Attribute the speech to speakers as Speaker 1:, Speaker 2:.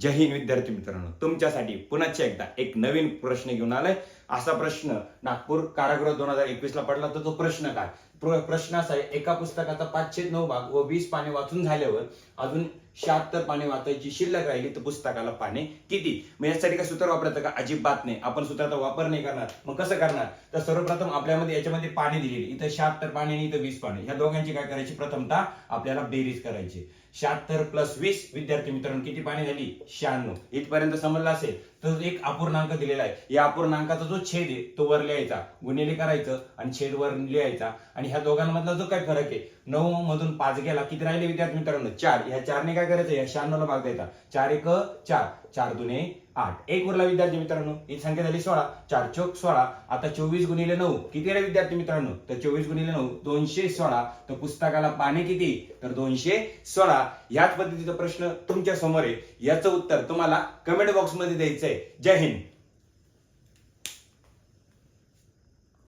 Speaker 1: जय हिंद विद्यार्थी मित्रांनो. तुमच्यासाठी पुन्हा एकदा एक नवीन प्रश्न घेऊन आलाय. असा प्रश्न. नागपूर कारागृह दोन हजार एकवीस ला पडला तर तो प्रश्न काय? प्रश्न असा आहे एका पुस्तकाचा पाचशे नऊ भाग व वीस पाने वाचून झाल्यावर अजून शहात्तर पाने वाचायची शिल्लक राहिली तर पुस्तकाला पाने किती? मग यासाठी काय सूत्र वापरायचं का? अजिबात नाही. आपण सूत्राचा वापर नाही करणार. मग कसं करणार? तर सर्वप्रथम आपल्यामध्ये याच्यामध्ये पाने दिलेली इथं शहात्तर पाने आणि इथं वीस पाने. ह्या दोघांची काय करायची? प्रथमतः आपल्याला बेरीज करायची. शहात्तर प्लस वीस विद्यार्थी मित्रांनो किती पाने झाली? शहाण्णव. इथपर्यंत समजलं असेल तर एक अपूर्णांक दिलेला आहे. या अपूर्णांकाचा जो छेद आहे तो वर लिहायचा. गुणिले करायचं आणि छेद वर लिहायचा. आणि ह्या दोघांमधला जो काय फरक आहे नऊ मधून पाच गेला किती राहिले विद्यार्थी मित्रांनो? चार. ह्या चारने काय करायचं? या शहाण्णवला भाग द्यायचा. चार एक चार. चार दुने आठ. एक उरला विद्यार्थी मित्रांनो. ही संख्या झाली सोळा. चार चौक सोळा. आता चोवीस गुणिले नऊ. किती रे विद्यार्थी मित्रांनो? तर चोवीस गुणिले नऊ दोनशे सोळा. तर पुस्तकाला पाने किती? तर दोनशे सोळा. याच पद्धतीचा प्रश्न तुमच्यासमोर आहे. याचं उत्तर तुम्हाला कमेंट बॉक्समध्ये द्यायचंय. जय हिंद.